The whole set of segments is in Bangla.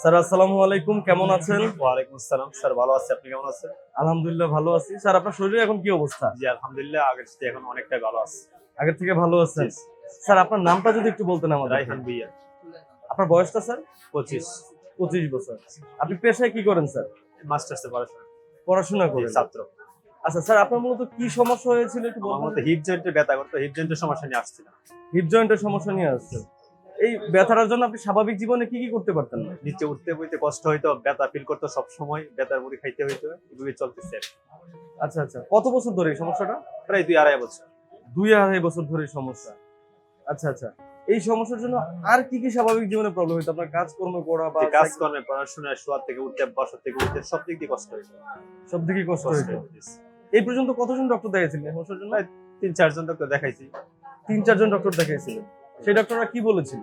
স্যার আসসালামু আলাইকুম কেমন আছেন? ওয়ালাইকুম আসসালাম। স্যার ভালো আছি। আপনি কেমন আছেন? আলহামদুলিল্লাহ ভালো আছি। স্যার আপনার শরীরে এখন কি অবস্থা? জি আলহামদুলিল্লাহ আগের সাথে এখন অনেকটাই ভালো আছে। আগের থেকে ভালো আছেন? স্যার আপনার নামটা যদি একটু বলতেন আমাদের রাইহান ভুইয়া। আপনার বয়সটা স্যার? পঁচিশ। পঁচিশ বছর। আপনি পেশায় কি করেন স্যার? মাস্টার্সে পড়াশোনা। পড়াশোনা করেন। ছাত্র। আচ্ছা স্যার আপনার মূলত কি সমস্যা হয়েছিল একটু আমার বলবেন মতো হিপ জয়েন্টের ব্যথা করতো হিপ জয়েন্টের সমস্যা নিয়ে আসছিলাম হিপ জয়েন্টের সমস্যা নিয়ে আসছেন এই ব্যথাটার জন্য আপনি স্বাভাবিক জীবনে কি কি করতে পারতেন? না নিচে উঠতে বইতে কষ্ট হইতো ব্যথা ফিল করতো সব সময় ব্যথার মুড়ি খাইতে হইতো এভাবে চলতেছে আচ্ছা আচ্ছা। কত বছর ধরে এই সমস্যাটা? প্রায় দুই আড়াই বছর। দুই আড়াই বছর ধরে এই সমস্যা। আচ্ছা আচ্ছা। এই সমস্যার জন্য আর কি কি স্বাভাবিক জীবনে প্রবলেম হইতো? আপনার কাজকর্ম করা বা যে কাজ কর্মে পড়াশোনা শোয়া থেকে উঠতে বসা থেকে উঠতে সব দিক দিয়ে কষ্ট হইতো। সব দিকে কষ্ট হইতো। এই পর্যন্ত কতজন ডক্টর দেখাইছিলেন এই সমস্যার জন্য? তিন চারজন ডক্টর দেখাইছি। তিন চারজন ডক্টর দেখাইছিলেন? সেই ডক্টররা কি বলেছিল?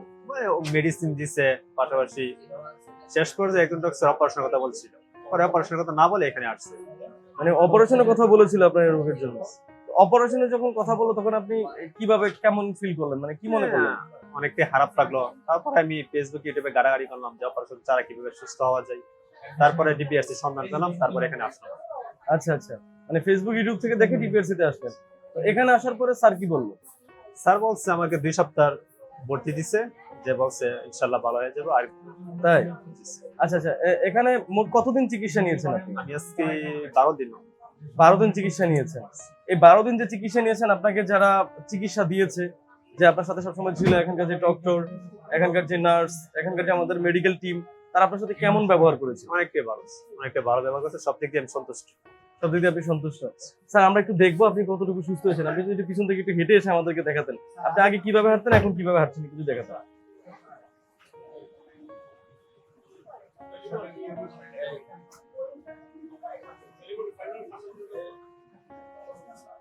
মেডিসিন দিছে পাশাপাশি শেষ পর্যায়ে একজন ডক্টর অপারেশনের কথা বলছিল। পরে অপারেশনের কথা না বলে এখানে আসছে। মানে অপারেশনের কথা বলেছিল আপনার রোগের জন্য। অপারেশনে যখন কথা বলল তখন আপনি কীভাবে কেমন ফিল করলেন? মানে কি মনে করলেন? হ্যাঁ, অনেকটাই খারাপ লাগল। তারপরে আমি ফেসবুক ইউটিউবে গাড়াগাড়ি করলাম যে অপারেশন ছাড়া কীভাবে সুস্থ হওয়া যায়। তারপরে ডিপিআরসি সন্ধান পেলাম তারপরে এখানে আসলাম। আচ্ছা আচ্ছা। মানে ফেসবুক ইউটিউব থেকে দেখে ডিপিআরসি তে আসলেন। তো এখানে আসার পরে স্যার কি বলল? স্যার বলছে আমাকে দুই সপ্তাহ ভর্তি দিছে যে বলছে ইনশাল্লাহ ভালো হয়ে যাবে। আর তাই? আচ্ছা আচ্ছা এখানে মোট কতদিন চিকিৎসা নিয়েছেন আপনি? আমি আজকে বারো দিন। বারো দিন চিকিৎসা নিয়েছেন। এই বারো দিন যে চিকিৎসা নিয়েছেন আপনাকে যারা চিকিৎসা দিয়েছে যে আপনার সাথে সবসময় ছিল এখানকার যে ডক্টর এখানকার যে নার্স এখানকার যে আমাদের মেডিকেল টিম তারা আপনার সাথে কেমন ব্যবহার করেছে? অনেকটাই ভালো অনেকটাই ভালো ব্যবহার করেছে সব দিক দিয়ে আমি সন্তুষ্ট। সব দিক দিয়ে আপনি সন্তুষ্ট। স্যার আমরা একটু দেখব আপনি কতটুকু সুস্থ হয়েছেন। আপনি যদি পিছন থেকে একটু হেঁটে এসে আমাদেরকে দেখাতেন। আপনি আগে কীভাবে হাঁটতেন এখন কীভাবে হাঁটছেন দেখাতেন।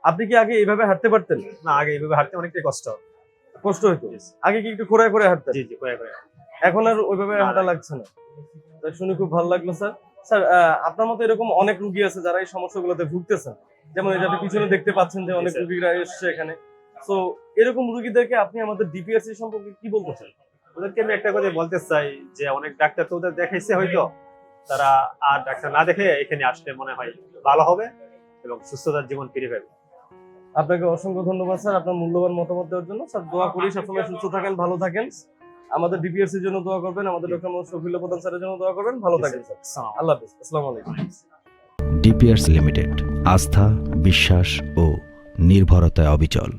আপনি কি আগে এইভাবে হাঁটতে পারতেন? না আগে এইভাবে হাঁটতে অনেকটাই কষ্ট। কষ্ট হতো? আগে কি একটু খোঁড়ায় করে হাঁটতেন? জি জি করে করে এখন আর ওইভাবে হাঁটা লাগছে না। শুনে খুব ভালো লাগল স্যার। স্যার আপনার মতো এরকম অনেক রুগী আছে যারা এই সমস্যাগুলোতে ভুগতেছেন। যেমন আপনি পিছনে দেখতে পাচ্ছেন যে অনেক রুগীরা এসছে এখানে। তো এরকম রুগীদেরকে আপনি আমাদের ডিপিআরসি সম্পর্কে কি বলতে চান? ওদেরকে আমি একটা কথা বলতে চাই যে অনেক ডাক্তার তো ওদের দেখাইছে হয়তো। তারা আর ডাক্তার না দেখে এখানে আসলে মনে হয় ভালো হবে এবং সুস্থতার জীবন ফিরে পাবে। আপনাকে অসংখ্য ধন্যবাদ স্যার আপনার মূল্যবান মতামত দেওয়ার জন্য। স্যার দোয়া করি সবসময় সুস্থ থাকেন ভালো থাকেন। আমাদের ডিপিএসসির জন্য দোয়া করবেন আমাদের ডক্টর মোহাম্মদ শফিউল্লাহ প্রধান স্যারের জন্য দোয়া করবেন। ভালো থাকেন স্যার। আল্লাহ হাফিজ। আসসালামু আলাইকুম। ডিপিএস লিমিটেড আস্থা বিশ্বাস ও নির্ভরতায় অবিচল।